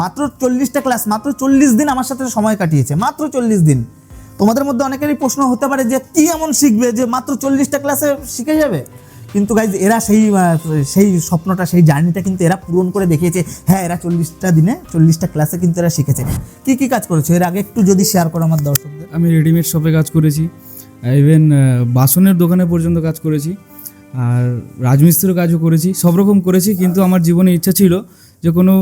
মাত্র চল্লিশটা ক্লাস মাত্র চল্লিশ দিন আমার সাথে সময় কাটিয়েছে, মাত্র চল্লিশ দিন। তোমাদের মধ্যে অনেকেরই প্রশ্ন হতে পারে যে, কি এমন শিখবে যে মাত্র চল্লিশটা ক্লাসে শিখে যাবে? কিন্তু গাইজ এরা সেই সেই স্বপ্নটা, সেই জার্নিটা কিন্তু এরা পূরণ করে দেখিয়েছে। হ্যাঁ এরা চল্লিশটা দিনে, চল্লিশটা ক্লাসে কিন্তু এরা শিখেছে। কি কি কাজ করেছে? এর আগে একটু যদি শেয়ার করো আমার দর্শকদের। আমি রেডিমেড শপে কাজ করেছি। ইভেন বাসনের দোকানে পর্যন্ত কাজ করেছি। আর রাজমিস্ত্রির কাজও করেছি। সব রকম করেছি, কিন্তু আমার জীবনে ইচ্ছা ছিল যে কোনো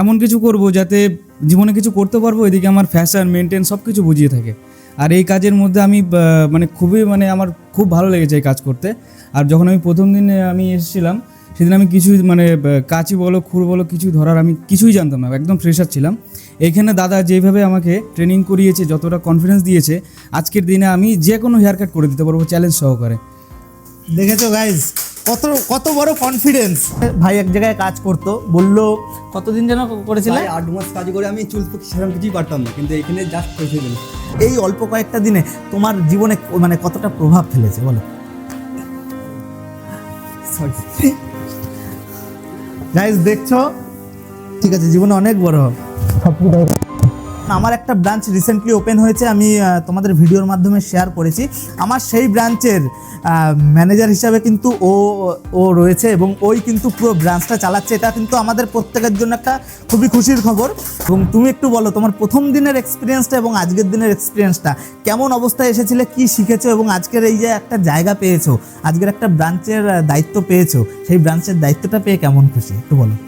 এমন কিছু করব যাতে জীবনে কিছু করতে পারব, এদিকে আমার ফ্যাশন মেনটেন সব কিছু বুঝিয়ে থাকে। আর এই কাজের মধ্যে আমি মানে খুবই মানে আমার খুব ভালো লেগেছে এই কাজ করতে। আর যখন আমি প্রথম দিনে আমি এসেছিলাম, সেদিন আমি কিছুই মানে কাঁচি বলো, খুর বলো কিছুই ধরার আমি কিছুই জানতাম না একদম ফ্রেশার ছিলাম। এখানে দাদা যেভাবে আমাকে ট্রেনিং করিয়েছে, যতটা কনফিডেন্স দিয়েছে, আজকের দিনে আমি যে কোনো হেয়ার কাট করে দিতে পারব চ্যালেঞ্জ সহকারে। দেখেছ গাইজ কত কত বড় কনফিডেন্স ভাই এক জায়গায় কাজ করতো বলল কতদিন যেন করেছিলে? আট মাস কাজ করে আমি চুল সেরকম কিছুই পারতাম না কিন্তু এখানে জাস্ট পৌঁছে দিল এই অল্প কয়েকটা দিনে তোমার জীবনে মানে কতটা প্রভাব ফেলেছে বলো? গাইজ দেখছ? ঠিক আছে জীবনে অনেক বড় আমার একটা ব্রাঞ্চ রিসেন্টলি ওপেন হয়েছে, আমি তোমাদের ভিডিওর মাধ্যমে শেয়ার করেছি। আমার সেই ব্রাঞ্চের ম্যানেজার হিসাবে কিন্তু ও ও রয়েছে এবং ওই কিন্তু পুরো ব্রাঞ্চটা চালাচ্ছে। এটা কিন্তু আমাদের প্রত্যেকের জন্য একটা খুবই খুশির খবর। এবং তুমি একটু বলো, তোমার প্রথম দিনের এক্সপিরিয়েন্সটা এবং আজকের দিনের এক্সপিরিয়েন্সটা কেমন অবস্থায় এসেছিলে, কি শিখেছো এবং আজকের এই যে একটা জায়গা পেয়েছ, আজকের একটা ব্রাঞ্চের দায়িত্ব পেয়েছ, সেই ব্রাঞ্চের দায়িত্বটা পেয়ে কেমন খুশি? একটু বলো।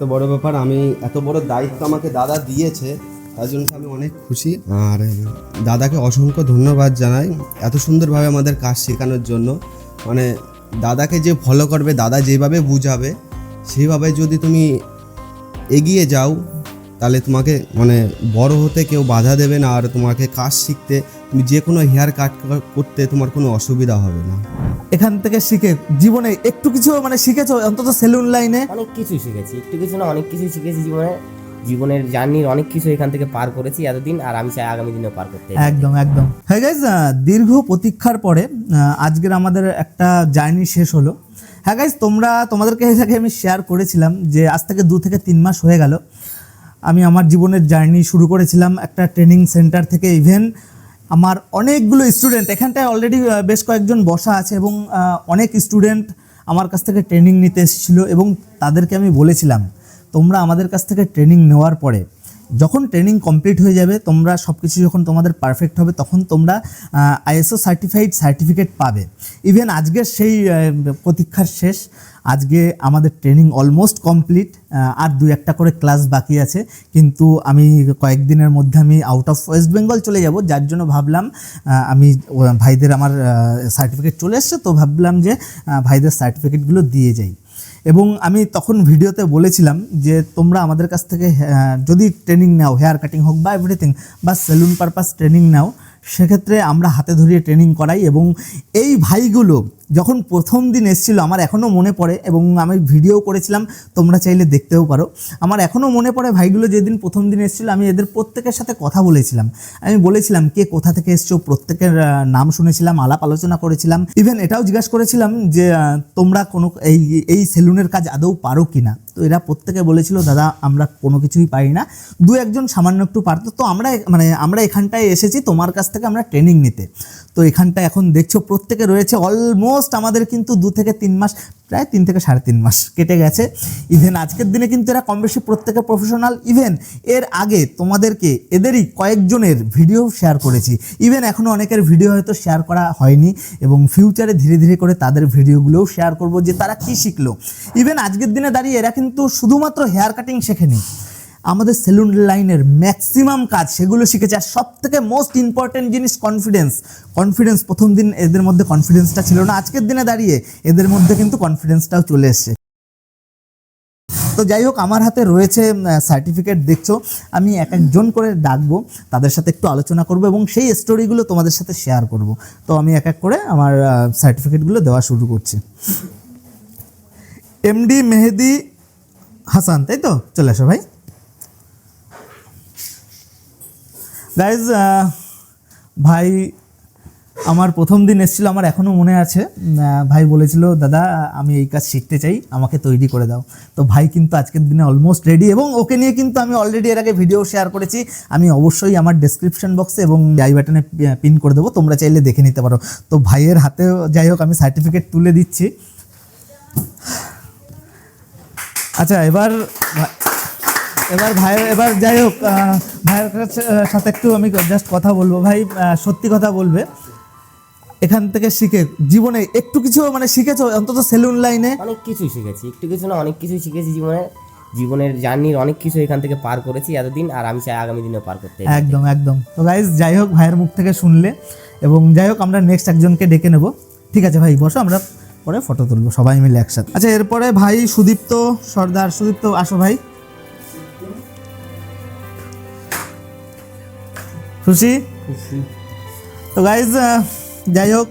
সবথেকে বড় ব্যাপার, আমি এত বড় দায়িত্ব আমাকে দাদা দিয়েছে, তার জন্য আমি অনেক খুশি। আর দাদাকে অসংখ্য ধন্যবাদ জানাই এত সুন্দরভাবে আমাদের কাজ শেখানোর জন্য। মানে দাদাকে যে ফলো করবে, দাদা যেভাবে বুঝাবে, সেইভাবে যদি তুমি এগিয়ে যাও, তাহলে তোমাকে মানে বড় হতে কেউ বাধা দেবে না, আর তোমাকে কাজ শিখতে তুমি যে কোনো হেয়ার কাট করতে তোমার কোনো অসুবিধা হবে না। এখান থেকে শিখে জীবনে একটু কিছু মানে শিখেছো? অন্তত সেলুন লাইনে? অনেক কিছু শিখেছি একটু কিছু না অনেক কিছু শিখেছি জীবনে। জীবনের জার্নির অনেক কিছু এখান থেকে পার করেছি এতদিন আর আমি চাই আগামী দিনেও পার করতে। একদম একদম। হ্যাঁ গাইজ দীর্ঘ প্রতীক্ষার পরে আজকের আমাদের একটা জার্নি শেষ হলো। হ্যাঁ গাইজ তোমরা তোমাদেরকে আগে আমি শেয়ার করেছিলাম যে আজ থেকে দু থেকে তিন মাস হয়ে গেল। আমি আমার জীবনের জার্নি শুরু করেছিলাম একটা ট্রেনিং সেন্টার থেকে ইভেন আমার অনেকগুলো স্টুডেন্ট এখানটায় অলরেডি বেশ কয়েকজন বসা আছে এবং অনেক স্টুডেন্ট আমার কাছ থেকে ট্রেনিং নিতে এসেছিল এবং তাদেরকে আমি বলেছিলাম, তোমরা আমাদের কাছ থেকে ট্রেনিং নেওয়ার পরে যখন ট্রেনিং কমপ্লিট হয়ে যাবে, তোমরা সব কিছু যখন তোমাদের পারফেক্ট হবে, তখন তোমরা আইএসও সার্টিফাইড সার্টিফিকেট পাবে। ইভেন আজকের সেই প্রতীক্ষার শেষ, আজকে আমাদের ট্রেনিং অলমোস্ট কমপ্লিট আর দু একটা করে ক্লাস বাকি আছে। কিন্তু আমি কয়েকদিনের মধ্যে আমি আউট অফ ওয়েস্ট বেঙ্গল চলে যাব, যার জন্য ভাবলাম আমি ভাইদের আমার সার্টিফিকেট চলে এসছে, তো ভাবলাম যে ভাইদের সার্টিফিকেটগুলো দিয়ে যাই। এবং আমি তখন ভিডিওতে বলেছিলাম যে তোমরা আমাদের কাছ থেকে যদি ট্রেনিং নাও হেয়ার কাটিং হোক বা এভরিথিং বা সেলুন পারপাস ট্রেনিং নাও সেক্ষেত্রে আমরা হাতে ধরিয়ে ট্রেনিং করাই এবং এই ভাইগুলো যখন প্রথম দিন এসেছিল, আমার এখনও মনে পড়ে এবং আমি ভিডিও করেছিলাম, তোমরা চাইলে দেখতেও পারো। আমার এখনও মনে পড়ে ভাইগুলো যেদিন প্রথম দিন এসেছিল, আমি এদের প্রত্যেকের সাথে কথা বলেছিলাম। আমি বলেছিলাম, কে কোথা থেকে এসছো? প্রত্যেকের নাম শুনেছিলাম, আলাপ আলোচনা করেছিলাম। ইভেন এটাও জিজ্ঞাসা করেছিলাম যে তোমরা কোনো এই এই সেলুনের কাজ আদৌ পারো কি না তো এরা প্রত্যেকে বলেছিল, দাদা, আমরা কোনো কিছুই পারি না। দু একজন সামান্য একটু পারতো। তো আমরা মানে আমরা এখানটায় এসেছি, তোমার কাছ থেকে আমরা ট্রেনিং নিতে। তো এখানটা এখন দেখছ প্রত্যেকে রয়েছে অলমোস্ট আমাদের কিন্তু দু থেকে তিন মাস, প্রায় তিন থেকে সাড়ে তিন মাস কেটে গেছে। ইভেন আজকের দিনে কিন্তু এরা কম বেশি প্রত্যেকে প্রফেশনাল ইভেন এর আগে তোমাদেরকে এদেরই কয়েকজনের ভিডিও শেয়ার করেছি। ইভেন এখনও অনেকের ভিডিও হয়তো শেয়ার করা হয়নি এবং ফিউচারে ধীরে ধীরে করে তাদের ভিডিওগুলোও শেয়ার করব যে তারা কি শিখলো। ইভেন আজকের দিনে দাঁড়িয়ে এরা কিন্তু শুধুমাত্র হেয়ার কাটিং শেখেনি, আমাদের সেলুন লাইনের ম্যাক্সিমাম কাজ সেগুলো শিখেছে। আর সব থেকে মোস্ট ইম্পর্টেন্ট জিনিস কনফিডেন্স কনফিডেন্স প্রথম দিন এদের মধ্যে কনফিডেন্সটা ছিল না, আজকের দিনে দাঁড়িয়ে এদের মধ্যে কিন্তু কনফিডেন্সটাও চলে এসছে। তো যাই হোক, আমার হাতে রয়েছে সার্টিফিকেট দেখছ? আমি এক একজন করে ডাকবো, তাদের সাথে একটু আলোচনা করব এবং সেই স্টোরিগুলো তোমাদের সাথে শেয়ার করব। তো আমি এক এক করে আমার সার্টিফিকেটগুলো দেওয়া শুরু করছি। এমডি মেহেদি হাসান, তাই তো? চলে আসো ভাই। গাইজ ভাই, আমার প্রথম দিন এসেছিল, আমার এখনও মনে আছে। ভাই বলেছিল, দাদা, আমি এই কাজ শিখতে চাই, আমাকে তৈরি করে দাও। তো ভাই কিন্তু আজকের দিনে অলমোস্ট রেডি এবং ওকে নিয়ে কিন্তু আমি অলরেডি এর আগে ভিডিও শেয়ার করেছি। আমি অবশ্যই আমার ডেসক্রিপশন বক্সে এবং আই বাটনে পিন করে দেবো, তোমরা চাইলে দেখে নিতে পারো। তো ভাইয়ের হাতেও যাই হোক, আমি সার্টিফিকেট তুলে দিচ্ছি। আচ্ছা এবার এবার ভাই এবার যাই হোক ভাইয়ের সাথে একটু আমি জাস্ট কথা বলব। ভাই সত্যি কথা বলবে এখান থেকে শিখে জীবনে একটু কিছু মানে শিখেছো? অন্তত সেলুন লাইনে অনেক কিছুই শিখেছি একটু কিছু না অনেক কিছুই শিখেছি জীবনে। জীবনের জার্নির অনেক কিছু এখান থেকে পার করেছি এতদিন আর আমি চাই আগামী দিনেও পার করতে একদম একদম। তো গাইজ যাই হোক ভাইয়ের মুখ থেকে শুনলে এবং যাই হোক আমরা নেক্সট একজনকে ডেকে নেব। ঠিক আছে ভাই বসো আমরা পরে ফটো তুলবো সবাই মিলে একসাথে। আচ্ছা এরপরে ভাই সুদীপ্ত সর্দার। সুদীপ্ত আসো ভাই। খুশি? তো গাইজ যাই হোক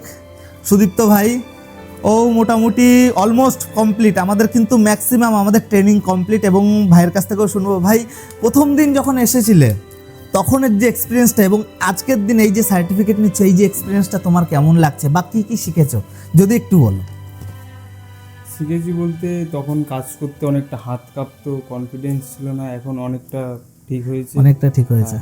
সুদীপ্ত ভাই ও মোটামুটি অলমোস্ট কমপ্লিট আমাদের কিন্তু ম্যাক্সিমাম আমাদের ট্রেনিং কমপ্লিট এবং ভাইয়ের কাছ থেকেও শুনব। ভাই প্রথম দিন যখন এসেছিলে তখনের যে এক্সপিরিয়েন্সটা এবং আজকের দিন এই যে সার্টিফিকেট নিচ্ছ এই যে এক্সপিরিয়েন্সটা তোমার কেমন লাগছে বা কী কী শিখেছো? যদি একটু বলো। শিখেছি বলতে তখন কাজ করতে অনেকটা হাত কাঁপতো কনফিডেন্স ছিল না এখন অনেকটা ঠিক হয়েছে। অনেকটা ঠিক হয়েছে।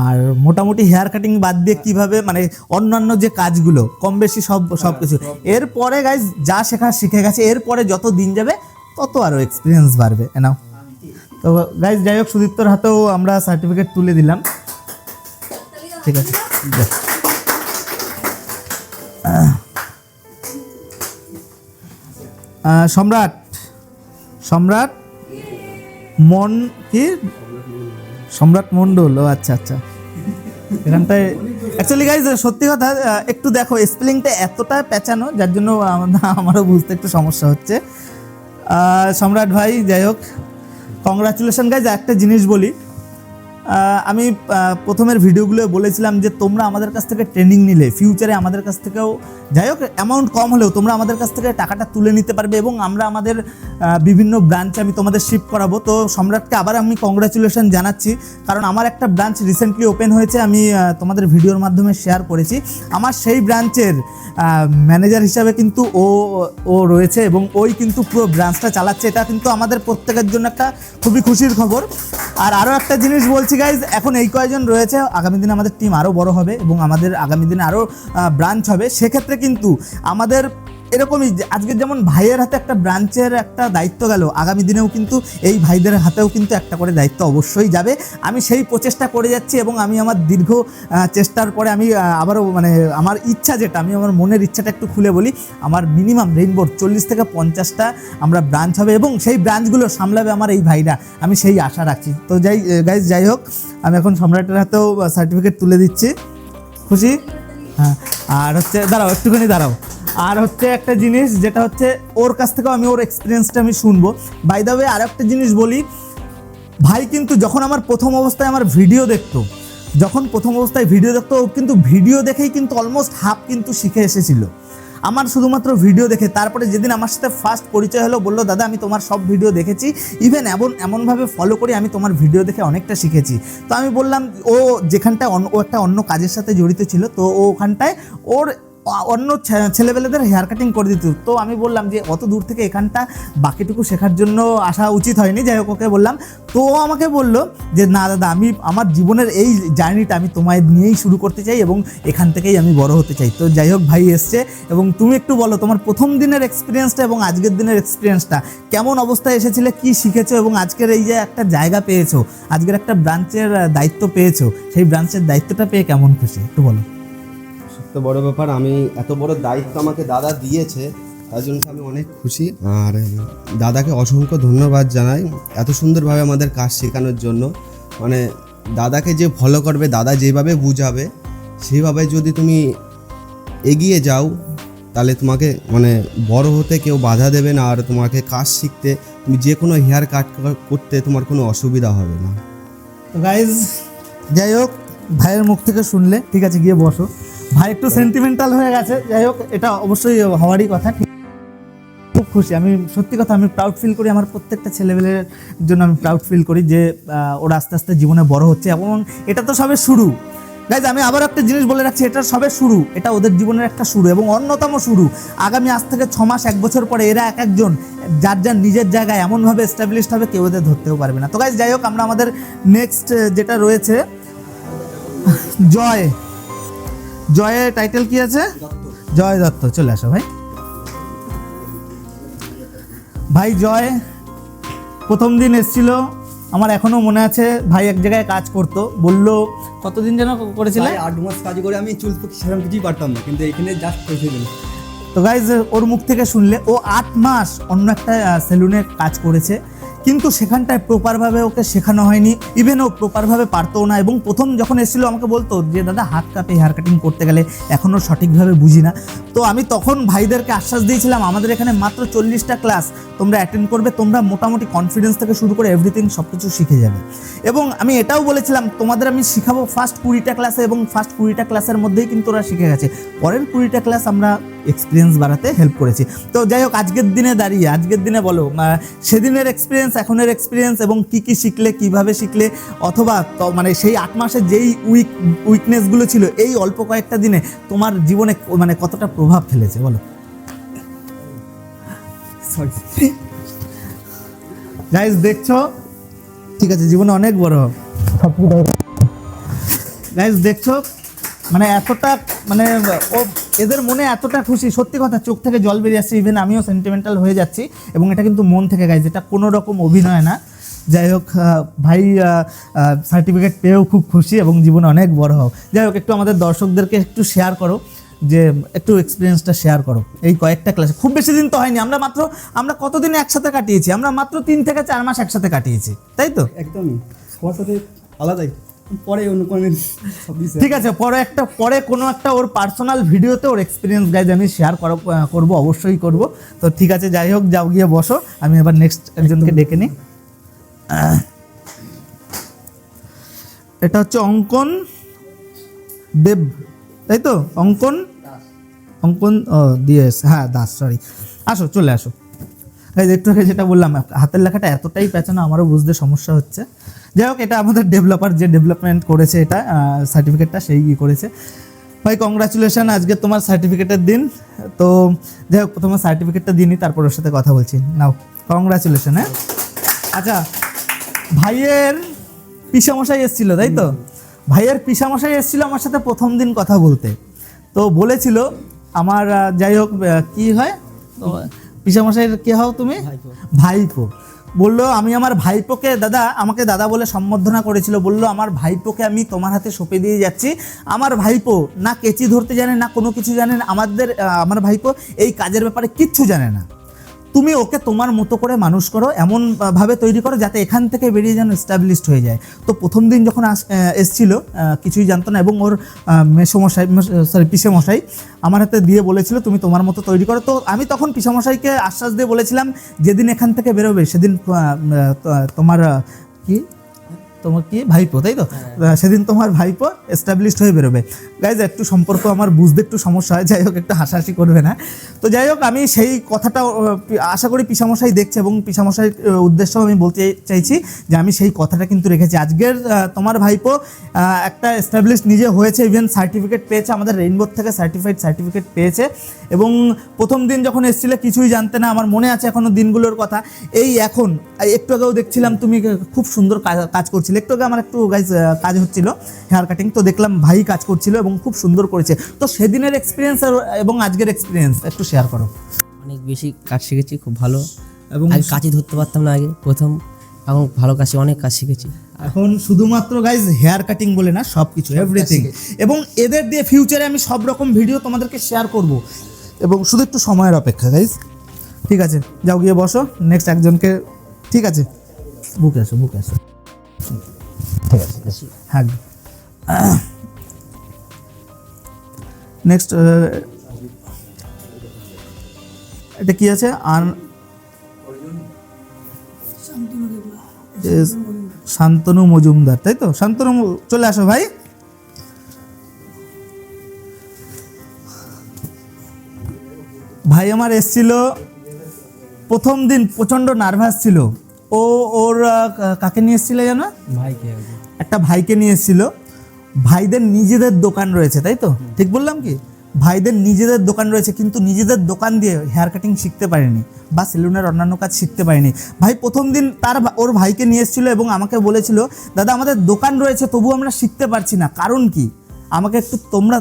আর মোটামুটি হেয়ার কাটিং বাদ দিয়ে কীভাবে মানে অন্যান্য যে কাজগুলো কম বেশি সব সব কিছু। এরপরে গাইজ যা শেখা শিখে গেছে এরপরে যত দিন যাবে তত আরও এক্সপিরিয়েন্স বাড়বে এনাও তো গাইজ যাই হোক সুদীপ্তর হাতেও আমরা সার্টিফিকেট তুলে দিলাম। ঠিক আছে। সম্রাট সম্রাট মন কি? সম্রাট মণ্ডল, ও আচ্ছা আচ্ছা। এখানটায় অ্যাকচুয়ালি গাইজ সত্যি কথা একটু দেখো স্পেলিংটা এতটা পেঁচানো, যার জন্য আমারও বুঝতে একটু সমস্যা হচ্ছে। সম্রাট ভাই, যাই হোক কংগ্রাচুলেশন গাইজ একটা জিনিস বলি। আমি প্রথমের ভিডিওগুলো বলেছিলাম যে তোমরা আমাদের কাছ থেকে ট্রেনিং নিলে ফিউচারে আমাদের কাছ থেকেও, যাই হোক অ্যামাউন্ট কম হলেও তোমরা আমাদের কাছ থেকে টাকাটা তুলে নিতে পারবে এবং আমরা আমাদের বিভিন্ন ব্রাঞ্চে আমি তোমাদের শিফট করাবো। তো সম্রাটকে আবার আমি কংগ্রাচুলেশন জানাচ্ছি, কারণ আমার একটা ব্রাঞ্চ রিসেন্টলি ওপেন হয়েছে, আমি তোমাদের ভিডিওর মাধ্যমে শেয়ার করেছি। আমার সেই ব্রাঞ্চের ম্যানেজার হিসাবে কিন্তু ও ও রয়েছে এবং ওই কিন্তু পুরো ব্রাঞ্চটা চালাচ্ছে। এটা কিন্তু আমাদের প্রত্যেকের জন্য একটা খুবই খুশির খবর। আর আরও একটা জিনিস বলছি গাইজ এখন এই কয়জন রয়েছে। আগামী দিনে আমাদের টিম আরও বড় হবে এবং আমাদের আগামী দিনে আরও ব্রাঞ্চ হবে। সেক্ষেত্রে কিন্তু আমাদের এরকমই আজকে যেমন ভাইয়ের হাতে একটা ব্রাঞ্চের একটা দায়িত্ব গেল, আগামী দিনেও কিন্তু এই ভাইদের হাতেও কিন্তু একটা করে দায়িত্ব অবশ্যই যাবে। আমি সেই প্রচেষ্টা করে যাচ্ছি এবং আমি আমার দীর্ঘ চেষ্টার পরে আমি আবারও মানে আমার ইচ্ছা যেটা, আমি আমার মনের ইচ্ছাটা একটু খুলে বলি, আমার মিনিমাম রেইনবোর চল্লিশ থেকে পঞ্চাশটা আমরা ব্রাঞ্চ হবে এবং সেই ব্রাঞ্চগুলো সামলাবে আমার এই ভাইরা। আমি সেই আশা রাখছি। তো যাই গাইজ যাই হোক, আমি এখন সম্রাটের হাতেও সার্টিফিকেট তুলে দিচ্ছি। খুশি? হ্যাঁ। আর হচ্ছে, দাঁড়াও, একটুখানি দাঁড়াও। আর হচ্ছে একটা জিনিস যেটা হচ্ছে ওর কাছ থেকেও আমি ওর এক্সপিরিয়েন্সটা আমি শুনব। বাই দ্য ওয়ে আর একটা জিনিস বলি, ভাই কিন্তু যখন আমার প্রথম অবস্থায় আমার ভিডিও দেখতো, যখন প্রথম অবস্থায় ভিডিও দেখতো, ও কিন্তু ভিডিও দেখেই কিন্তু অলমোস্ট হাফ কিন্তু শিখে এসেছিল। আমার শুধুমাত্র ভিডিও দেখে, তারপরে যেদিন আমার সাথে ফার্স্ট পরিচয় হলো, বলল, দাদা, আমি তোমার সব ভিডিও দেখেছি। ইভেন এমন, এমনভাবে ফলো করি, আমি তোমার ভিডিও দেখে অনেকটা শিখেছি। তো আমি বললাম, ও যেখানটায় ও একটা অন্য কাজের সাথে জড়িত ছিল, তো ও ওখানটায় ওর অন্য ছেলেবেলেদের হেয়ার কাটিং করে দিত। তো আমি বললাম যে, অত দূর থেকে এখানটা বাকিটুকু শেখার জন্য আসা উচিত হয়নি। যাই হোক, ওকে বললাম। তো আমাকে বলল যে, না দাদা, আমি আমার জীবনের এই জার্নিটা আমি তোমায় নিয়েই শুরু করতে চাই এবং এখান থেকেই আমি বড় হতে চাই। তো যাই হোক, ভাই এসছে এবং তুমি একটু বলো, তোমার প্রথম দিনের এক্সপিরিয়েন্সটা এবং আজকের দিনের এক্সপিরিয়েন্সটা কেমন অবস্থায় এসেছিলে, কি শিখেছো এবং আজকের এই যে একটা জায়গা পেয়েছ, আজকের একটা ব্রাঞ্চের দায়িত্ব পেয়েছ, সেই ব্রাঞ্চের দায়িত্বটা পেয়ে কেমন খুশি? একটু বলো। বড় ব্যাপার, আমি এত বড় দায়িত্ব আমাকে দাদা দিয়েছে, তার জন্য আমি অনেক খুশি। আর দাদাকে অসংখ্য ধন্যবাদ জানাই এত সুন্দরভাবে আমাদের কাজ শেখানোর জন্য। মানে দাদাকে যে ফলো করবে, দাদা যেভাবে বুঝাবে সেইভাবে যদি তুমি এগিয়ে যাও, তাহলে তোমাকে মানে বড় হতে কেউ বাধা দেবে না। আর তোমাকে কাজ শিখতে, তুমি যে কোনো হেয়ার কাট করতে তোমার কোনো অসুবিধা হবে না। গাইজ যাই হোক, ভাইয়ের মুখ থেকে শুনলে, ঠিক আছে, গিয়ে বসো। ভাই, একটু সেন্টিমেন্টাল হয়ে গেছে। যাই হোক, এটা অবশ্যই হওয়ারই কথা। ঠিক খুব খুশি। আমি সত্যি কথা, আমি প্রাউড ফিল করি। আমার প্রত্যেকটা ছেলেমেয়ের জন্য আমি প্রাউড ফিল করি যে ওরা আস্তে আস্তে জীবনে বড় হচ্ছে। এবং এটা তো সবে শুরু। গাইজ আমি আবার একটা জিনিস বলে রাখছি, এটা সবে শুরু। এটা ওদের জীবনের একটা শুরু এবং অন্যতম শুরু। আগামী আজ থেকে ছ মাস, এক বছর পরে এরা এক একজন, যার যার নিজের জায়গায় এমনভাবে এস্টাবলিশড হবে, কেউ ওদের ধরতেও পারবে না। তো গাইজ যাই হোক, আমরা আমাদের নেক্সট যেটা রয়েছে, জয়। জয়ের টাইটেল কি আছে? জয় দত্ত। চলে আসো ভাই। ভাই জয় প্রথম দিন এসেছিল। আমার এখনও মনে আছে ভাই এক জায়গায় কাজ করতো। বলল কতদিন যেন করেছিলে? আট মাস কাজ করে আমি চুল সেরকম কিছুই পারতাম না কিন্তু এখানে জাস্ট পৌঁছে দিল তো গাইজ ওর মুখ থেকে শুনলে ও আট মাস অন্য একটা সেলুনে কাজ করেছে। কিন্তু সেখানটায় প্রপারভাবে ওকে শেখানো হয়নি ইভেন ও প্রপারভাবে পারতো না এবং প্রথম যখন এসেছিল আমাকে বলতো যে, দাদা, হাত কাটে হেয়ার কাটিং করতে গেলে এখনও সঠিকভাবে বুঝি না। তো আমি তখন ভাইদেরকে আশ্বাস দিয়েছিলাম, আমাদের এখানে মাত্র চল্লিশটা ক্লাস তোমরা অ্যাটেন্ড করবে, তোমরা মোটামুটি কনফিডেন্স থেকে শুরু করে এভরিথিং সব কিছু শিখে যাবে। এবং আমি এটাও বলেছিলাম, তোমাদের আমি শিখাবো ফার্স্ট কুড়িটা ক্লাসে এবং ফার্স্ট কুড়িটা ক্লাসের মধ্যেই কিন্তু ওরা শিখে গেছে। পরের কুড়িটা ক্লাস আমরা এক্সপিরিয়েন্স বাড়াতে হেল্প করেছি। তো যাই হোক, আজকের দিনে দাঁড়িয়ে, আজকের দিনে বলো সেদিনের এক্সপিরিয়েন্স এখনের এক্সপিরিয়েন্স এবং কি কি শিখলে, কীভাবে শিখলে, অথবা মানে সেই আট মাসের যেই উইক উইকনেসগুলো ছিল, এই অল্প কয়েকটা দিনে তোমার জীবনে মানে কতটা প্রভাব ফেলেছে বলো? সরি দেখছ? ঠিক আছে, জীবনে অনেক বড়। গাইজ দেখছ? মানে এতটা মানে ও, এদের মনে এতটা খুশি। সত্যি কথা, চোখ থেকে জল বেরিয়ে আসছে। ইভেন আমিও সেন্টিমেন্টাল হয়ে যাচ্ছি। এবং এটা কিন্তু মন থেকে গাইজ এটা কোনো রকম অভিনয় না। যাই হোক ভাই সার্টিফিকেট পেয়েও খুব খুশি এবং জীবনে অনেক বড় হোক যাই হোক, একটু আমাদের দর্শকদেরকে একটু শেয়ার করো, যে একটু এক্সপিরিয়েন্সটা শেয়ার করো। এই কয়েকটা ক্লাসে খুব বেশি দিন তো হয়নি, আমরা মাত্র, আমরা কতদিন একসাথে কাটিয়েছি? আমরা মাত্র তিন থেকে চার মাস একসাথে কাটিয়েছি। তাই তো? একদমই। সবার সাথে আলাদাই। পরে কিছু ঠিক আছে পরে একটা পরে কোনো একটা ওর পার্সোনাল ভিডিওতে ওর এক্সপিরিয়েন্স গাইজ আমি শেয়ার করব অবশ্যই করব। তো ঠিক আছে যাই হোক যাও গিয়ে বসো আমি এবার নেক্সট একজনকে ডেকে নিই। এটা হচ্ছে অঙ্কন দেব তাই তো? অঙ্কন? অঙ্কন ও দিয়েস হ্যাঁ দাস সরি আসো চলে আসো। এই একটু আগে যেটা বললাম হাতের লেখাটা এতটাই পেঁচানো আমারও বুঝতে সমস্যা হচ্ছে। যাই হোক এটা আমাদের ডেভেলপার যে ডেভেলপমেন্ট করেছে এটা সার্টিফিকেটটা সেই ই করেছে। ভাই কংগ্রাচুলেশন আজকে তোমার সার্টিফিকেটের দিন। তো যাই হোক তোমার সার্টিফিকেটটা দিনই তারপর ওর সাথে কথা বলছি। নাও কংগ্রাচুলেশন হ্যাঁ? আচ্ছা ভাইয়ের পিসামশাই এসেছিল তাই তো? ভাইয়ের পিসামশাই এসেছিল আমার সাথে প্রথম দিন কথা বলতে। তো বলেছিল আমার যাই হোক কী হয়? তো পিসামশাইয়ের কে হও তুমি? ভাইপো। বলল আমি আমার ভাইপোকে দাদা আমাকে দাদা বলে সম্বোধনা করেছিল। বলল আমার ভাইপোকে আমি তোমার হাতে সঁপে দিয়ে যাচ্ছি। আমার ভাইপো না কেচি ধরতে জানে না কোনো কিছু জানে না আমাদের আমার ভাইপো এই কাজের ব্যাপারে কিচ্ছু জানে না। তুমি ওকে তোমার মতো করে মানুষ করো এমন আহ, ভাবে তৈরি করো যাতে এখান থেকে বেরিয়ে যেন এস্টাবলিশড হয়ে যায়। তো প্রথম দিন যখন আস- এসছিল কিছুই জানতো না এবং ওর মেসমশাই সরি পিসেমশাই আমার হাতে দিয়ে বলেছিল তুমি তোমার মতো তৈরি করো। তো আমি তখন পিসামশাইকে আশ্বাস দিয়ে বলেছিলাম যেদিন এখান থেকে বেরোবে সেদিন তোমার কি? তোমার কি? ভাইপো তাই তো? সেদিন তোমার ভাইপো এস্টাবলিশড হয়ে বেরোবে। গাইজ একটু সম্পর্ক আমার বুঝতে একটু সমস্যা হয় যাই হোক একটু হাসাহাসি করবে না। তো যাই হোক আমি সেই কথাটা আশা করি পিসামশাই দেখছে এবং পিসামশাইয়ের আহ, উদ্দেশ্যও আমি বলতে চাইছি যে আমি সেই কথাটা কিন্তু রেখেছি। আজকের তোমার ভাইপো একটা এস্টাবলিশ নিজে হয়েছে ইভেন সার্টিফিকেট পেয়েছে আমাদের রেইনবোর থেকে সার্টিফাইড সার্টিফিকেট পেয়েছে। এবং প্রথম দিন যখন এসেছিলে কিছুই জানতে না আমার মনে আছে এখনও দিনগুলোর কথা। এই এখন একটু আগেও দেখছিলাম তুমি খুব সুন্দর কাজ করছিলে। একটু আগে আমার একটু গাইজ কাজ হচ্ছিল হেয়ার কাটিং তো দেখলাম ভাই কাজ করছিল এবং খুব সুন্দর করেছে। তো সেদিনের এক্সপিরিয়েন্স এবং আজকের এক্সপিরিয়েন্স একটু শেয়ার করো। অনেক বেশি কাজ শিখেছি খুব ভালো। এবং কাজই ধরতে পারতাম না আগে প্রথম। এখন ভালো কাজ অনেক কাজ শিখেছি। এখন শুধুমাত্র গাইজ হেয়ার কাটিং বলে না সব কিছু এভরিথিং এবং এদের দিয়ে ফিউচারে আমি সব রকম ভিডিও তোমাদেরকে শেয়ার করব। এবং শুধু একটু সময়ের অপেক্ষা গাইজ ঠিক আছে যাও গিয়ে বসো নেক্সট একজনকে ঠিক আছে? বুকে আসো বুকে আসো। ঠিক আছে হ্যাঁ নেক্সট এটা কি আছে? আর শান্তনু মজুমদার তাই তো? শান্তনু চলে আসো ভাই। ভাই আমার এসছিল প্রথম দিন প্রচণ্ড নার্ভাস ছিল। ও ওর কাকে নিয়ে এসেছিল জানো? ভাইকে একটা ভাইকে নিয়ে এসেছিল। ভাইদের নিজেদের দোকান রয়েছে তাই তো? ঠিক বললাম কি? ভাইদের নিজেদের দোকান রয়েছে কিন্তু নিজেদের দোকান দিয়ে হেয়ার কাটিং শিখতে পারেনি বা সেলুনের অন্যান্য কাজ শিখতে পারেনি। ভাই প্রথম দিন তার ওর ভাইকে নিয়ে এসেছিল এবং আমাকে বলেছিল দাদা আমাদের দোকান রয়েছে তবু আমরা শিখতে পারছি না। কারণ কি? আমাকে একটু তোমরা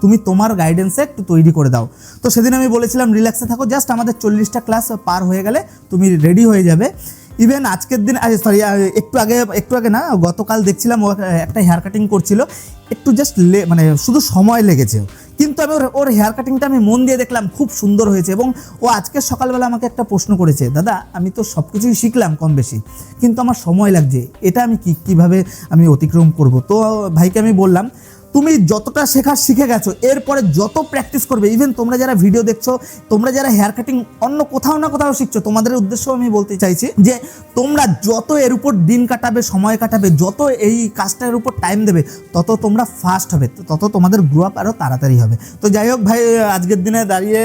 তুমি তোমার গাইডেন্সে একটু তৈরি করে দাও। তো সেদিন আমি বলেছিলাম রিল্যাক্সে থাকো জাস্ট আমাদের চল্লিশটা ক্লাস পার হয়ে গেলে তুমি রেডি হয়ে যাবে। ইভেন আজকের দিন সরি একটু আগে একটু আগে না, গতকাল দেখছিলাম ও একটা হেয়ার কাটিং করছিল। একটু জাস্ট মানে শুধু সময় লেগেছে। কিন্তু আমি ওর- ওর হেয়ার কাটিংটা আমি মন দিয়ে দেখলাম, খুব সুন্দর হয়েছে এবং ও আজকে সকালবেলা আমাকে একটা প্রশ্ন করেছে, দাদা, আমি তো সব কিছুই শিখলাম কম বেশি, কিন্তু আমার সময় লাগছে, এটা আমি কি, কীভাবে আমি অতিক্রম করব? তো ভাইকে আমি বললাম তুমি যতটা শেখার শিখে গেছো, এরপরে যত প্র্যাকটিস করবে ইভেন তোমরা যারা ভিডিও দেখছ, তোমরা যারা হেয়ার কাটিং অন্য কোথাও না কোথাও শিখছো, তোমাদের উদ্দেশ্য আমি বলতে চাইছি যে তোমরা যত এর উপর দিন কাটাবে, সময় কাটাবে, যত এই কাজটার উপর টাইম দেবে, তত তোমরা ফাস্ট হবে, তত তোমাদের গ্রো আপ আরও তাড়াতাড়ি হবে। তো যাই হোক ভাই, আজকের দিনে দাঁড়িয়ে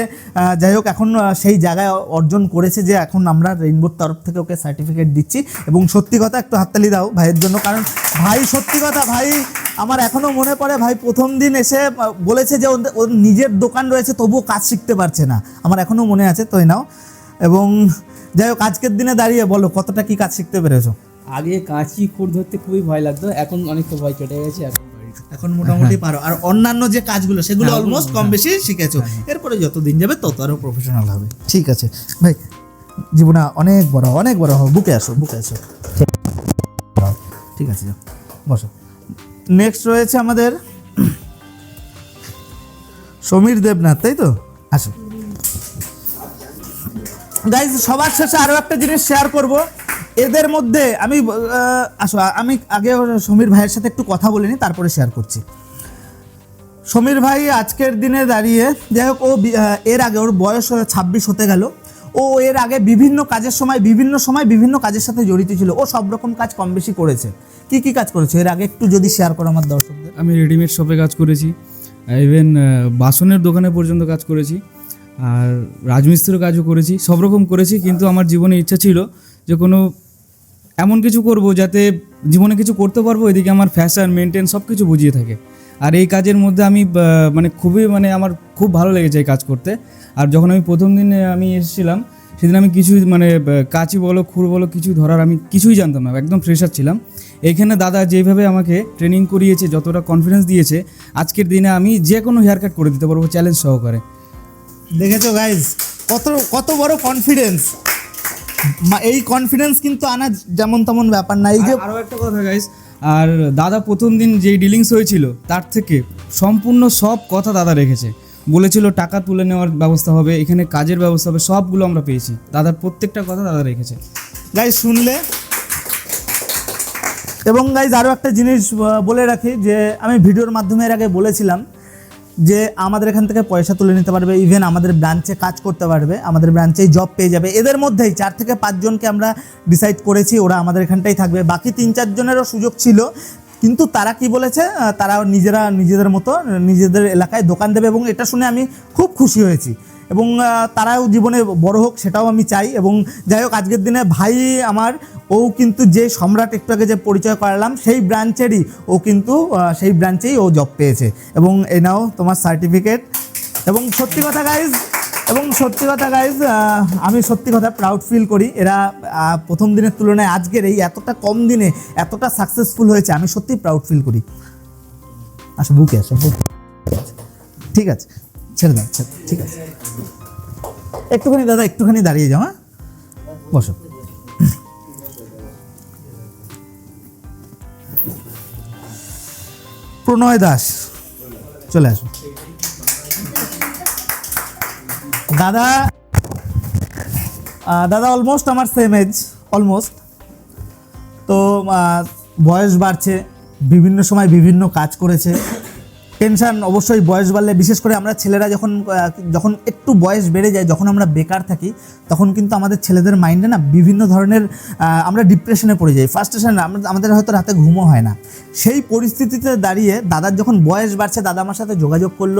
যাই হোক, এখন সেই জায়গায় অর্জন করেছে যে এখন আমরা রেইনবোর তরফ থেকে ওকে সার্টিফিকেট দিচ্ছি। এবং সত্যি কথা একটু হাততালি দাও ভাইয়ের জন্য, কারণ ভাই, সত্যি কথা ভাই, আমার এখনও মনে পড়ে ভাই প্রথম দিন এসে বলেছে যে ওদের- ওর নিজের দোকান রয়েছে তবুও কাজ শিখতে পারছে না। আমার এখনও মনে আছে তোই নাও। এবং যাই হোক আজকের দিনে দাঁড়িয়ে বলো কতটা কি কাজ শিখতে পেরেছ? আগে কাঁচি খুর ধরতে খুবই ভয় লাগতো এখন অনেকটা ভয় কেটে গেছে এখন এখন মোটামুটি পারো। আর অন্যান্য যে কাজগুলো সেগুলো অলমোস্ট কম বেশি শিখেছো। এরপরে যত দিন যাবে তত আরও প্রফেশনাল হবে। ঠিক আছে। ভাই জীবনা অনেক বড় অনেক বড় হবে বুকে আসো বুকে আসো। ঠিক আছে যাও। বসো। নেক্সট রয়েছে আমাদের সমীর দেবনাথ, তাই তো? আসো। গাইজ সবার শেষে আরও একটা জিনিস শেয়ার করব। এদের মধ্যে আমি আসো, আমি আগে সমীর ভাইয়ের সাথে একটু কথা বলে নিই, তারপরে শেয়ার করছি। সমীর ভাই আজকের দিনে দাঁড়িয়ে, যাই হোক, ও এর আগে ওর বয়স ছাব্বিশ হতে গেল। ও এর আগে বিভিন্ন কাজের সময়, বিভিন্ন সময় বিভিন্ন কাজের সাথে জড়িত ছিল। ও সব রকম কাজ কম বেশি করেছে। কি কি কাজ করেছে? এর আগে একটু যদি শেয়ার করো আমার দর্শকদের। আমি রেডিমেড শপে কাজ করেছি ইভেন বাসনের দোকানে পর্যন্ত কাজ করেছি, আর রাজমিস্ত্রির কাজও করেছি, সব রকম করেছি, কিন্তু আমার জীবনে ইচ্ছা ছিল যে কোনো এমন কিছু করব যাতে জীবনে কিছু করতে পারব, এদিকে আমার ফ্যাশন মেনটেন সব কিছু বুঝিয়ে থাকে। আর এই কাজের মধ্যে আমি মানে খুবই মানে আমার খুব ভালো লেগেছে এই কাজ করতে। আর যখন আমি প্রথম দিন আমি এসেছিলাম, সেদিন আমি কিছুই মানে কাঁচি বলো, খুর বলো, কিছু ধরার আমি কিছুই জানতাম না, একদম ফ্রেশার ছিলাম। এইখানে দাদা যেভাবে আমাকে ট্রেনিং করিয়েছে যতটা কনফিডেন্স দিয়েছে আজকের দিনে আমি যে কোনো হেয়ার কাট করে দিতে পারব চ্যালেঞ্জ সহকারে। দেখেছ গাইজ কত কত বড় কনফিডেন্স এই কনফিডেন্স কিন্তু আনা যেমন তেমন ব্যাপার না। এই যে আরও একটা কথা গাইস আর দাদা প্রথম দিন যেই ডিলিংস হয়েছিল তার থেকে সম্পূর্ণ সব কথা দাদা রেখেছে। বলেছিল টাকা তুলে নেওয়ার ব্যবস্থা হবে এখানে কাজের ব্যবস্থা হবে সবগুলো আমরা পেয়েছি। দাদার প্রত্যেকটা কথা দাদা রেখেছে। গাইজ শুনলে এবং গাইজ আরও একটা জিনিস বলে রাখি যে, আমি ভিডিওর মাধ্যমে এর আগে বলেছিলাম যে, আমাদের এখান থেকে পয়সা তুলে নিতে পারবে ইভেন আমাদের ব্রাঞ্চে কাজ করতে পারবে, আমাদের ব্রাঞ্চেই জব পেয়ে যাবে। এদের মধ্যেই চার থেকে পাঁচজনকে আমরা ডিসাইড করেছি, ওরা আমাদের এখানটাই থাকবে। বাকি তিন চারজনেরও সুযোগ ছিল, কিন্তু তারা কি বলেছে তারা নিজেরা নিজেদের মতো, নিজেদের এলাকায় দোকান দেবে, এবং এটা শুনে আমি খুব খুশি হয়েছি। এবং তারাও জীবনে বড় হোক সেটাও আমি চাই এবং যাই হোক আজকের দিনে ভাই আমার, ও কিন্তু যে সম্রাট একটু আগে যে পরিচয় করালাম, সেই ব্রাঞ্চেরই ও কিন্তু সেই ব্রাঞ্চেই ও জব পেয়েছে। এবং এই নাও তোমার সার্টিফিকেট এবং সত্যি কথা গাইজ এবং সত্যি কথা গাইজ আমি সত্যি কথা প্রাউড ফিল করি। এরা প্রথম দিনের তুলনায় আজকের এই এতটা কম দিনে এতটা সাকসেসফুল হয়েছে, আমি সত্যি প্রাউড ফিল করি। আসো বুকে আসো, বুকে। ঠিক আছে। ছেড়ে দাও, ছেড়ে ঠিক আছে। একটুখানি দাদা, একটুখানি দাঁড়িয়ে যাও হ্যাঁ? বসো। প্রণয় দাস, চলে আসো। দাদা দাদা অলমোস্ট আমার সেম এজ অলমোস্ট তো বয়স বাড়ছে, বিভিন্ন সময় বিভিন্ন কাজ করেছে। টেনশন অবশ্যই বয়স বাড়লে, বিশেষ করে আমরা ছেলেরা যখন যখন একটু বয়স বেড়ে যায়, যখন আমরা বেকার থাকি, তখন কিন্তু আমাদের ছেলেদের মাইন্ডে না বিভিন্ন ধরনের আমরা ডিপ্রেশনে পড়ে যাই। ফার্স্টেশন আমাদের হয়তো রাতে ঘুমও হয় না। সেই পরিস্থিতিতে দাঁড়িয়ে দাদার যখন বয়স বাড়ছে, দাদা আমার সাথে যোগাযোগ করল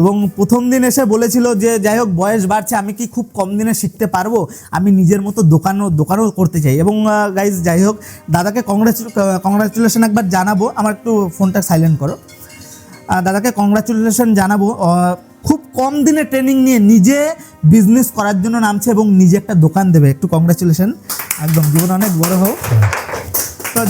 এবং প্রথম দিন এসে বলেছিল যে, যাই হোক, বয়স বাড়ছে, আমি কি খুব কম দিনে শিখতে পারব? আমি নিজের মতো দোকানও দোকানও করতে চাই। এবং গাইজ যাই হোক, দাদাকে কংগ্রাচুল কংগ্রাচুলেশন একবার জানাব। আমার একটু ফোনটা সাইলেন্ট করো। দাদাকে কংগ্রাচুলেশন জানাব। খুব কম দিনে ট্রেনিং নিয়ে নিজে বিজনেস করার জন্য নামছে এবং নিজে একটা দোকান দেবে। একটু কংগ্রাচুলেশন একদম, জীবন অনেক বড় হোক। তো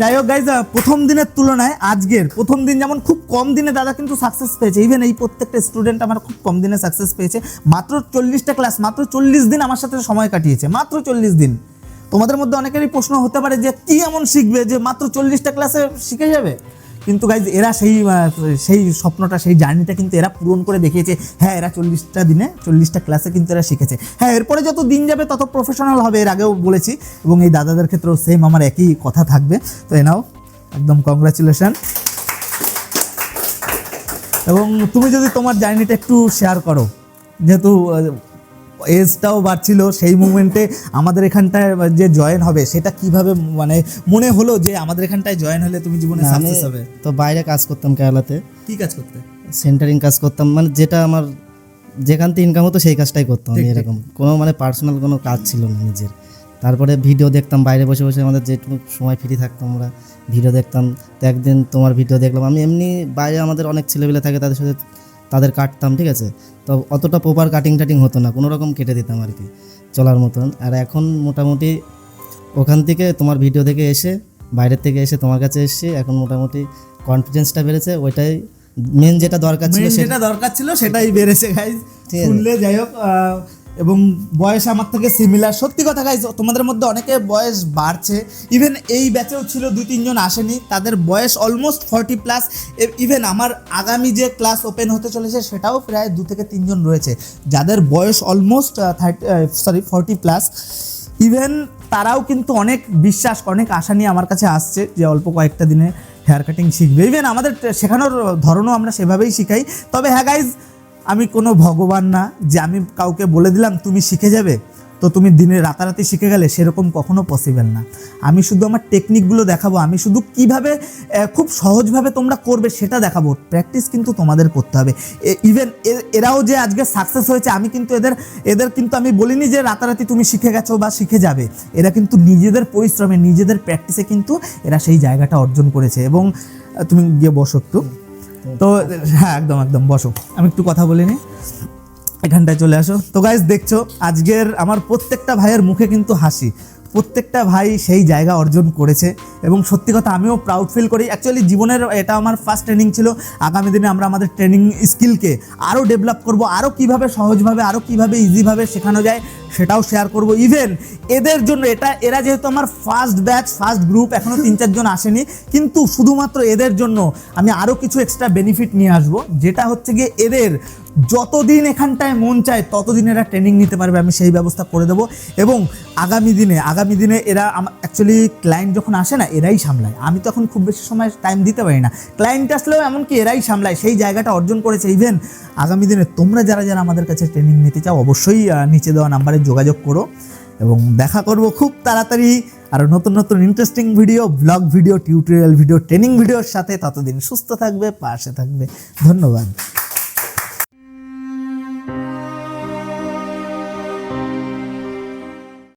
যাই হোক গাইজ প্রথম দিনের তুলনায় আজকের, প্রথম দিন যেমন খুব কম দিনে দাদা কিন্তু সাকসেস পেয়েছে। ইভেন এই প্রত্যেকটা স্টুডেন্ট আমার খুব কম দিনে সাকসেস পেয়েছে। মাত্র চল্লিশটা ক্লাস মাত্র চল্লিশ দিন আমার সাথে সময় কাটিয়েছে। মাত্র চল্লিশ দিন। তোমাদের মধ্যে অনেকেরই প্রশ্ন হতে পারে যে, কি এমন শিখবে যে মাত্র চল্লিশটা ক্লাসে শিখে যাবে? কিন্তু গাইজ এরা সেই সেই স্বপ্নটা, সেই জার্নিটা কিন্তু এরা পূরণ করে দেখিয়েছে। হ্যাঁ এরা চল্লিশটা দিনে, চল্লিশটা ক্লাসে কিন্তু এরা শিখেছে। হ্যাঁ এরপরে যত দিন যাবে, তত প্রফেশনাল হবে, এর আগেও বলেছি। এবং এই দাদাদের ক্ষেত্রেও সেম আমার একই কথা থাকবে। তো এনাও একদম কংগ্রাচুলেশন এবং তুমি যদি তোমার জার্নিটা একটু শেয়ার করো, যেহেতু এজটাও বাড়ছিল সেই মুমেন্টে আমাদের এখানটায় যে জয়েন হবে সেটা কীভাবে মানে মনে হলো যে আমাদের এখানটায় জয়েন হলে তুমি জীবনে সাকসেস হবে? তো বাইরে কাজ করতাম কেরালাতে। কি কাজ করতে? সেন্টারিং কাজ করতাম মানে যেটা আমার যেখান থেকে ইনকাম হতো সেই কাজটাই করতাম আমি এরকম। কোনো মানে পার্সোনাল কোনো কাজ ছিল না নিজের। তারপরে ভিডিও দেখতাম বাইরে বসে বসে আমাদের যেটুকু সময় ফ্রি থাকতাম আমরা ভিডিও দেখতাম। তো একদিন তোমার ভিডিও দেখলাম আমি এমনি বাইরে আমাদের অনেক ছেলেপেলে থাকে তাদের সাথে তাদের কাটতাম ঠিক আছে? তো অতটা প্রপার কাটিং টাটিং হতো না কোনো রকম কেটে দিতাম আর কি চলার মতন। আর এখন মোটামুটি ওখান থেকে তোমার ভিডিও দেখে এসে বাইরের থেকে এসে তোমার কাছে এসেছি এখন মোটামুটি কনফিডেন্সটা বেড়েছে ওইটাই মেন যেটা দরকার ছিল সেটা দরকার ছিল সেটাই বেড়েছে গাইজ শুনলে যাই হোক এবং বয়স আমার থেকে সিমিলার সত্যি কথা গাইজ তোমাদের মধ্যে অনেকে বয়স বাড়ছে। ইভেন এই ব্যাচেও ছিল দুই, তিনজন আসেনি। তাদের বয়স অলমোস্ট ফর্টি প্লাস ইভেন আমার আগামী যে ক্লাস ওপেন হতে চলেছে, সেটাও প্রায় দু থেকে তিনজন রয়েছে। যাদের বয়স almost thirty sorry forty plus even তারাও কিন্তু অনেক বিশ্বাস, অনেক আশা নিয়ে আমার কাছে আসছে যে অল্প কয়েকটা দিনে হেয়ার কাটিং শিখবে। ইভেন আমাদের শেখানোর ধরনও আমরা সেভাবেই শিখাই। তবে হ্যাঁ গাইজ আমি কোনো ভগবান না যে আমি কাউকে বলে দিলাম, তুমি শিখে যাবে? তো তুমি দিনে রাতারাতি শিখে গেলে সেরকম কখনো পসিবল না। আমি শুধু আমার টেকনিকগুলো দেখাবো, আমি শুধু কীভাবে খুব সহজভাবে তোমরা করবে সেটা দেখাবো। প্র্যাকটিস কিন্তু তোমাদের করতে হবে। ইভেন এরাও যে আজকে সাকসেস হয়েছে, আমি কিন্তু এদের এদের কিন্তু আমি বলিনি যে রাতারাতি তুমি শিখে গেছো বা শিখে যাবে। এরা কিন্তু নিজেদের পরিশ্রমে, নিজেদের প্র্যাকটিসে কিন্তু এরা সেই জায়গাটা অর্জন করেছে। এবং তুমি গিয়ে বসো একটু। তো হ্যাঁ একদম একদম, বসো। আমি একটু কথা বলিনি এখানটায় চলে আসো। তো গাইজ দেখছ, আজকের আমার প্রত্যেকটা ভাইয়ের মুখে কিন্তু হাসি। প্রত্যেকটা ভাই সেই জায়গা অর্জন করেছে এবং সত্যি কথা আমিও প্রাউড ফিল করি। অ্যাকচুয়ালি জীবনের এটা আমার ফার্স্ট ট্রেনিং ছিল। আগামী দিনে আমরা আমাদের ট্রেনিং স্কিলকে আরও ডেভেলপ করব আরও কীভাবে সহজভাবে আরও কীভাবে ইজিভাবে শেখানো যায় সেটাও শেয়ার করব. ইভেন এদের জন্য এটা, এরা যেহেতু আমার ফার্স্ট ব্যাচ ফার্স্ট গ্রুপ এখনও তিন চারজন আসেনি, কিন্তু শুধুমাত্র এদের জন্য আমি আরও কিছু এক্সট্রা বেনিফিট নিয়ে আসব, যেটা হচ্ছে গিয়ে এদের যতদিন এখানটায় মন চায়, ততদিন এরা ট্রেনিং নিতে পারবে, আমি সেই ব্যবস্থা করে দেবো। এবং আগামী দিনে আগামী দিনে এরা অ্যাকচুয়ালি ক্লায়েন্ট যখন আসে না, এরাই সামলায়। আমি তখন খুব বেশি সময় টাইম দিতে পারি না। ক্লায়েন্ট আসলেও এমনকি এরাই সামলায়, সেই জায়গাটা অর্জন করেছে। ইভেন আগামী দিনে তোমরা যারা যারা আমাদের কাছে ট্রেনিং নিতে চাও, অবশ্যই নিচে দেওয়া নাম্বারে যোগাযোগ করো এবং দেখা করব খুব তাড়াতাড়ি আরও নতুন নতুন interesting video vlog video tutorial video training ভিডিওর সাথে। ততদিন সুস্থ থাকবে, পাশে থাকবে। ধন্যবাদ।